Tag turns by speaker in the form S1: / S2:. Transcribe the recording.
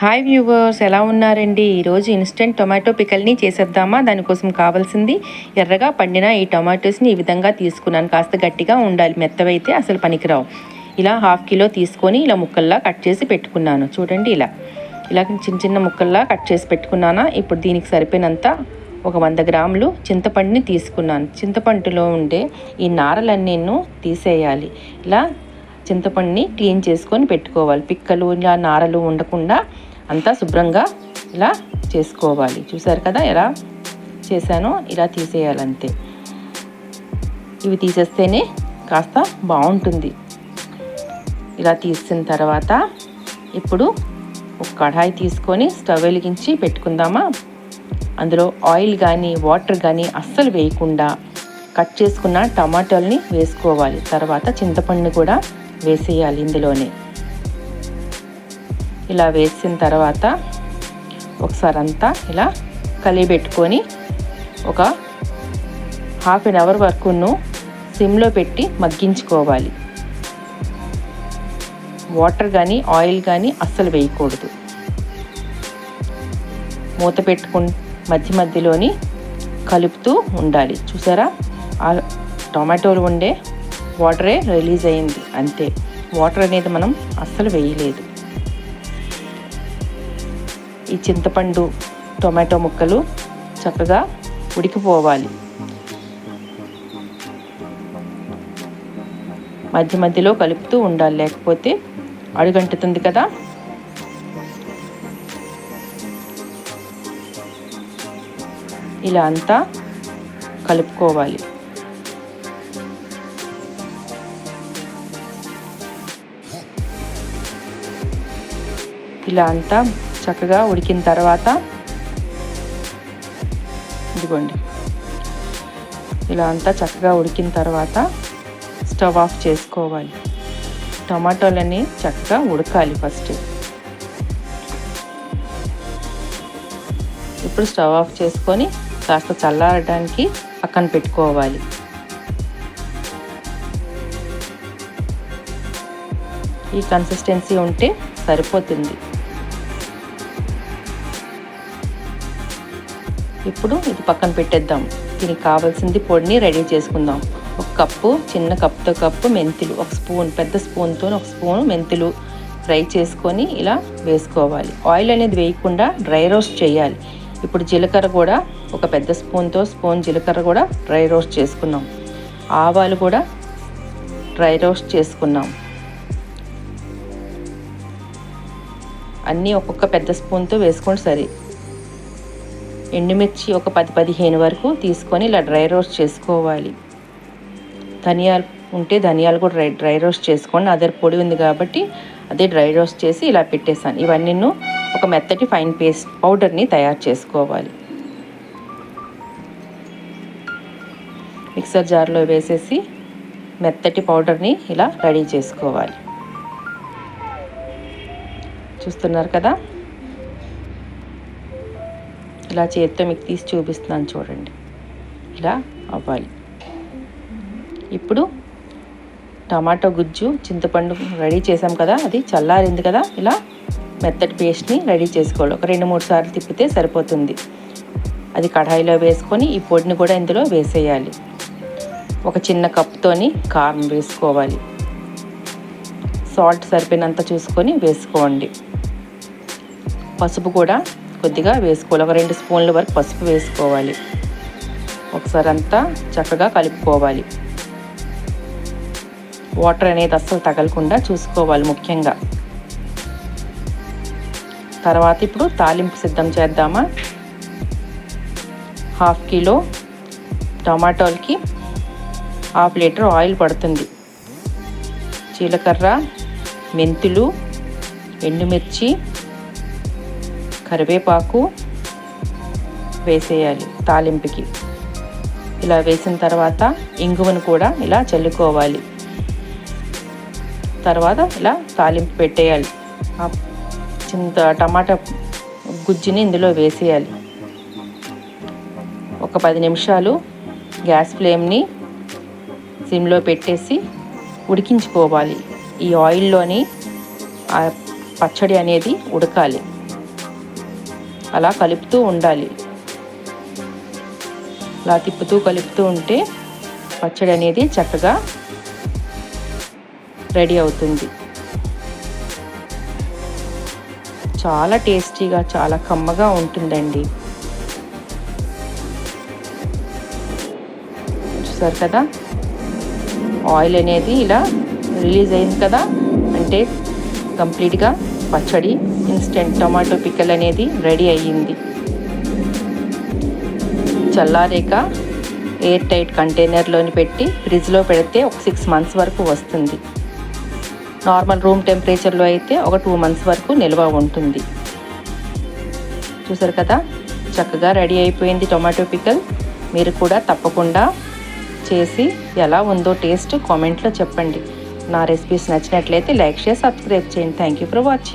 S1: Hi viewers ఎలా ఉన్నారండి? ఈరోజు ఇన్స్టెంట్ టొమాటో పికల్ని చేసేద్దామా? దానికోసం కావాల్సింది ఎర్రగా పండిన ఈ టొమాటోస్ని ఈ విధంగా తీసుకున్నాను. కాస్త గట్టిగా ఉండాలి మెత్తవైతే అసలు పనికిరావు. ఇలా హాఫ్ కిలో తీసుకొని ఇలా ముక్కల్లా కట్ చేసి పెట్టుకున్నాను. చూడండి ఇలా. ఇలా చిన్న చిన్న ముక్కల్లా కట్ చేసి పెట్టుకున్నానా? ఇప్పుడు దీనికి సరిపోయినంత ఒక వంద గ్రాములు చింతపండుని తీసుకున్నాను. చింతపండులో ఉండే ఈ నారలన్నీ తీసేయాలి. ఇలా చింతపండుని క్లీన్ చేసుకొని పెట్టుకోవాలి. పిక్కలు ఇలా నారలు ఉండకుండా అంతా శుభ్రంగా ఇలా చేసుకోవాలి. చూసారు కదా ఎలా చేశానో? ఇలా తీసేయాలంతే. ఇవి తీసేస్తేనే కాస్త బాగుంటుంది. ఇలా తీసిన తర్వాత ఇప్పుడు ఒక కడాయి తీసుకొని స్టవ్ వెలిగించి పెట్టుకుందామా? అందులో ఆయిల్ కానీ వాటర్ కానీ అస్సలు వేయకుండా కట్ చేసుకున్న టమాటోల్ని వేసుకోవాలి. తర్వాత చింతపండు కూడా వేసేయాలి ఇందులోనే ఇలా వేసిన తర్వాత ఒకసారి అంతా ఇలా కలిపెట్టుకొని ఒక హాఫ్ అన్ అవర్ వరకును సిమ్లో పెట్టి మగ్గించుకోవాలి. వాటర్ కానీ ఆయిల్ కానీ అస్సలు వేయకూడదు. మూత పెట్టుకు మధ్య మధ్యలోని కలుపుతూ ఉండాలి. చూసారా? ఆ టొమాటోలు ఉండే వాటరే రిలీజ్ అయింది. అంతే. వాటర్ అనేది మనం అస్సలు వేయలేదు. ఈ చింతపండు టొమాటో ముక్కలు చక్కగా ఉడికిపోవాలి. మధ్య మధ్యలో కలుపుతూ ఉండాలి. లేకపోతే అడుగంటుతుంది కదా. ఇలా అంతా కలుపుకోవాలి. ఇలా అంతా చక్కగా ఉడికిన తర్వాత ఇదిగోండి. ఇలా అంతా చక్కగా ఉడికిన తర్వాత స్టవ్ ఆఫ్ చేసుకోవాలి. టమాటోలని చక్కగా ఉడకాలి ఫస్ట్. ఇప్పుడు స్టవ్ ఆఫ్ చేసుకొని కాస్త చల్లారడానికి పక్కన పెట్టుకోవాలి. ఈ కన్సిస్టెన్సీ ఉంటే సరిపోతుంది. ఇప్పుడు ఇది పక్కన పెట్టేద్దాం. దీనికి కావాల్సింది పొడిని రెడీ చేసుకుందాం. ఒక కప్పు చిన్న కప్పుతో కప్పు మెంతులు ఒక స్పూన్ పెద్ద స్పూన్తో ఒక స్పూన్ మెంతులు ఫ్రై చేసుకొని ఇలా వేసుకోవాలి. ఆయిల్ అనేది వేయకుండా డ్రై రోస్ట్ చేయాలి. ఇప్పుడు జీలకర్ర కూడా ఒక పెద్ద స్పూన్తో స్పూన్ జీలకర్ర కూడా డ్రై రోస్ట్ చేసుకున్నాం. ఆవాలు కూడా డ్రై రోస్ట్ చేసుకున్నాం. అన్నీ ఒక్కొక్క పెద్ద స్పూన్తో వేసుకోండి సరే. ఎండుమిర్చి ఒక పది పదిహేను వరకు తీసుకొని ఇలా డ్రై రోస్ట్ చేసుకోవాలి. ధనియాలు ఉంటే ధనియాలు కూడా డ్రై డ్రై రోస్ట్ చేసుకోండి. అదే పొడి ఉంది కాబట్టి అదే డ్రై రోస్ట్ చేసి ఇలా పెట్టేశాను ఇవన్నీ ఒక మెత్తటి ఫైన్ పేస్ట్ పౌడర్ని తయారు చేసుకోవాలి. మిక్సర్ జార్లో వేసేసి మెత్తటి పౌడర్ని ఇలా రెడీ చేసుకోవాలి. చూస్తున్నారు కదా? ఇలా చేత్తో మీకు తీసి చూపిస్తున్నాను చూడండి. ఇలా అవ్వాలి. ఇప్పుడు టమాటో గుజ్జు చింతపండు రెడీ చేసాం కదా అది చల్లారింది కదా ఇలా మెత్తటి పేస్ట్ని రెడీ చేసుకోవాలి. ఒక రెండు మూడు సార్లు తిప్పితే సరిపోతుంది. అది కడాయిలో వేసుకొని ఈ పొడిని కూడా ఇందులో వేసేయాలి. ఒక చిన్న కప్తోని కారం వేసుకోవాలి. సాల్ట్ సరిపోయినంత చూసుకొని వేసుకోండి. పసుపు కూడా కొద్దిగా వేసుకోవాలి. ఒక రెండు స్పూన్ల వరకు పసుపు వేసుకోవాలి. ఒకసారి అంతా చక్కగా కలుపుకోవాలి. వాటర్ అనేది అస్సలు తగలకుండా చూసుకోవాలి ముఖ్యంగా. తర్వాత ఇప్పుడు తాలింపు సిద్ధం చేద్దామా? హాఫ్ కిలో టమాటోలకి హాఫ్ లీటర్ ఆయిల్ పడుతుంది. జీలకర్ర మెంతులు ఎండుమిర్చి కరివేపాకు వేసేయాలి తాలింపుకి. ఇలా వేసిన తర్వాత ఇంగువను కూడా ఇలా చల్లుకోవాలి. తర్వాత ఇలా తాలింపు పెట్టేయాలి. చింత టమాటా గుజ్జుని ఇందులో వేసేయాలి. ఒక పది నిమిషాలు గ్యాస్ ఫ్లేమ్ని సిమ్లో పెట్టేసి ఉడికించుకోవాలి. ఈ ఆయిల్లోని ఆ పచ్చడి అనేది ఉడకాలి. అలా కలుపుతూ ఉండాలి. అలా తిప్పుతూ కలుపుతూ ఉంటే పచ్చడి అనేది చక్కగా రెడీ అవుతుంది. చాలా టేస్టీగా చాలా కమ్మగా ఉంటుందండి. చూసారు కదా? ఆయిల్ అనేది ఇలా రిలీజ్ అయింది కదా? అంటే కంప్లీట్గా పచ్చడి ఇన్స్టెంట్ టొమాటో పిక్కల్ అనేది రెడీ అయ్యింది. చల్లారేక ఎయిర్ టైట్ కంటైనర్లోని పెట్టి ఫ్రిడ్జ్లో పెడితే ఒక సిక్స్ మంత్స్ వరకు వస్తుంది. నార్మల్ రూమ్ టెంపరేచర్లో అయితే ఒక టూ మంత్స్ వరకు నిల్వ ఉంటుంది. చూసారు కదా? చక్కగా రెడీ అయిపోయింది టొమాటో పికల్ మీరు కూడా తప్పకుండా చేసి ఎలా ఉందో టేస్ట్ కామెంట్లో చెప్పండి. నా రెసిపీస్ నచ్చినట్లయితే లైక్ షేర్ సబ్స్క్రైబ్ చేయండి. Thank you for watching